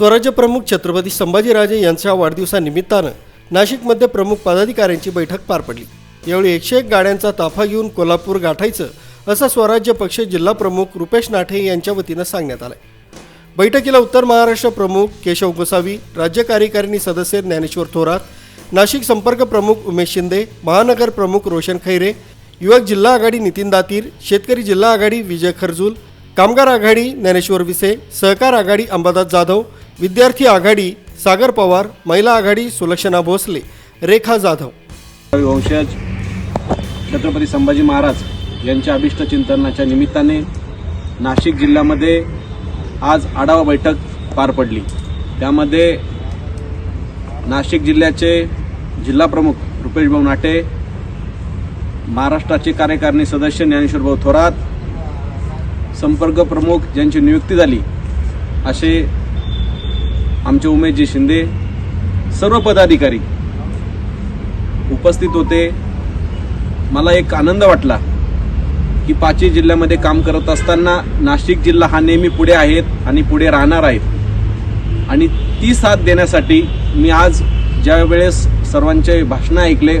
स्वराज्य प्रमुख छत्रपती संभाजीराजे यांच्या वाढदिवसानिमित्तानं नाशिकमध्ये प्रमुख पदाधिकाऱ्यांची बैठक पार पडली. यावेळी एकशे एक गाड्यांचा ताफा घेऊन कोल्हापूर गाठायचं असं स्वराज्य पक्ष जिल्हा प्रमुख रुपेश नाठे यांच्या वतीनं सांगण्यात आलंय. बैठकीला उत्तर महाराष्ट्र प्रमुख केशव गोसावी राज्य कार्यकारिणी सदस्य ज्ञानेश्वर थोरात नाशिक संपर्क प्रमुख उमेश शिंदे महानगर प्रमुख रोशन खैरे युवक जिल्हा आघाडी नितीन दातीर शेतकरी जिल्हा आघाडी विजय खरजूल कामगार आघाडी ज्ञानेश्वर विसे सहकार आघाडी अंबादास जाधव विद्यार्थी आघाडी सागर पवार महिला आघाडी सुलक्षणा भोसले रेखा जाधव. वंशज छत्रपती संभाजी महाराज यांच्या अभिष्ट चिंतनाच्या निमित्ताने नाशिक जिल्ह्यामध्ये आज आढावा बैठक पार पडली. त्यामध्ये नाशिक जिल्ह्याचे जिल्हा प्रमुख रुपेश भाऊ नाटे महाराष्ट्राचे कार्यकारिणी सदस्य ज्ञानेश्वर भाऊ थोरात संपर्क प्रमुख ज्यांची नियुक्ती झाली असे आमचे उमेशजी शिंदे सर्व पदाधिकारी उपस्थित होते. मला एक आनंद वाटला की पाचही जिल्ह्यामध्ये काम करत असताना नाशिक जिल्हा हा नेहमी पुढे आहेत आणि पुढे राहणार आहेत. आणि ती साथ देण्यासाठी मी आज ज्या वेळेस सर्वांचे भाषणं ऐकले